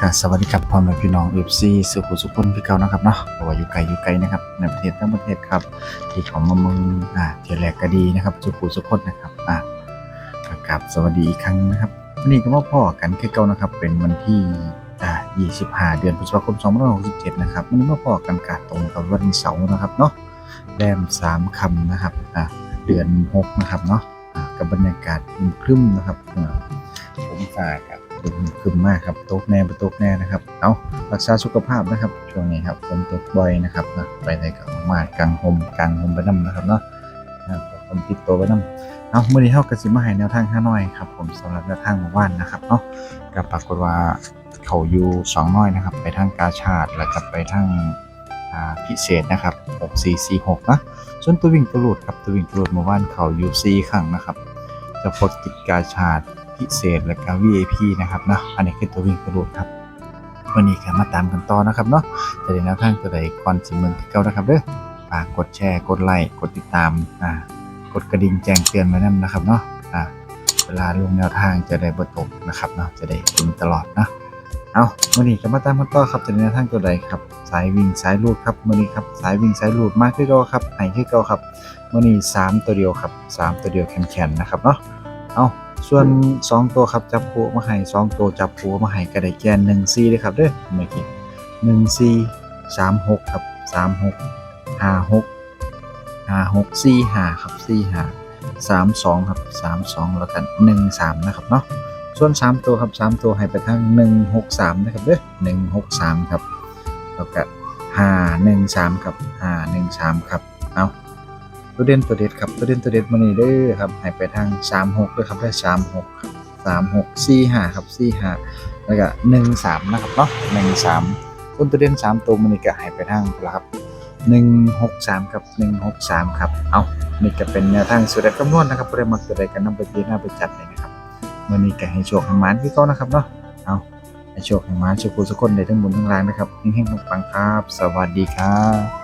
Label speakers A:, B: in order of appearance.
A: ครับสวัสดีครับพ่อแม่พี่น้องเอฟซีสุขุสุขคนพี่เก่านะครับเนาะเพราะว่าอยู่ไกลอยู่ไกลนะครับในประเทศทั้งประเทศครับ ที่เขามาเมืองอ่าเทียแรกก็ดีนะครับสุขุสุขคนนะครับอ่าครับสวัสดีอีกครั้งนะครับวันนี้ก็มาพ่อกันคือเก่านะครับ เป็นวันที่อ่า25 เดือนพฤษภาคม2567 นะครับวันนี้มาพ่อกันกาตรงกับวันเสาร์นะครับเนาะแรมสามคำนะครับอ่าเดือนหกนะครับเนาะอ่ากับบรรยากาศครึ้มๆนะครับผมฝาก คึมมากครับตกแน่ไปตกแน่นะครับ เอารักษาสุขภาพนะครับ ช่วงนี้ครับฝนตกบ่อยนะครับนะไปไหนก็ออกมากลางหมกลางหมไปน้ำนะครับเนาะนะครับผมติดตัวไปน้ำเอาเมื่อนี้เท่ากับสิมาให้แนวทางห้าน้อยครับ ผมสำหรับแนวทางหมู่บ้านนะครับเนาะก็ปรากฏว่าเขาอยู่สองน้อยนะครับ ไปทางกาชาดแล้วก็ไปทางพิเศษนะครับ 6446 นะส่วนตัววิ่งตัวหลุดครับตัววิ่งตัวหลุดหมู่บ้านเขาอยู่4ครั้งนะครับเฉพาะกิจกาชาด พิเศษและก็ VIP นะครับเนาะอันนี้คือตัววิ่งกระโดดครับวันนี้ก็มาตามกันต่อนะครับเนาะจะได้แนวทางตัวใดก่อนสิเมือนเก่านะครับเด้อฝากกดแชร์กดไลค์กดติดตามอ่ากดกระดิ่งแจ้งเตือนไว้นั่นนะครับเนาะอ่าเวลาลงแนวทางจะได้บตกนะครับเนาะจะได้เห็นตลอดนะเอาวันนี้ก็มาตามกันต่อครับจะได้แนวทางตัวใดครับสายวิ่งสายลูดครับวันนี้ครับสายวิ่งสายลูดมากขึ้นเก่าครับไหนขึ้นเก่าครับวันนี้สามตัวเดียวครับสามตัวเดียวแข็งๆนะครับเนาะเอา ส่วน 2 ตัวครับจับปูมาให้2ตัวจับปูมาให้ก็ได้แกน1 4เลยครับเด้อเมื่อกี้1 4 3 6ครับ3 6 5 6 5 6 4 5ครับ4 5 3 2ครับ3 2 แล้วกัน 1 3 นะครับเนาะส่วน 3 ตัวครับ 3 ตัวให้ไปทาง1 6 3 นะครับเด้อ1 6 3 ครับ แล้วก็5 1 3 ครับ5 1 3 ครับ เอา ตัวเด่นตัวเด็ดครับตัวเด่นตัวเด็ดมานี่เด้อครับให้ไปทาง36ด้วยครับได้36ครับ36 45ครับ45แล้วก็13นะครับเนาะ13ต้นตัวเด่น3ตัวมันนี่ก็ให้ไปทางละครับ163ครับ163ครับเอานี่ก็เป็นแนวทางสุดยอดคำนวณนะครับบ่ได้มักตัวใดกันนำไปพิจารณาไปจัดเลยนะครับมื้อนี้ก็ให้โชคให้หมานคือเก่านะครับเนาะเอาให้โชคให้หมานสุขสุขคนได้ทั้งบุญทั้งล่างนะครับเฮงๆปังๆครับ สวัสดีครับ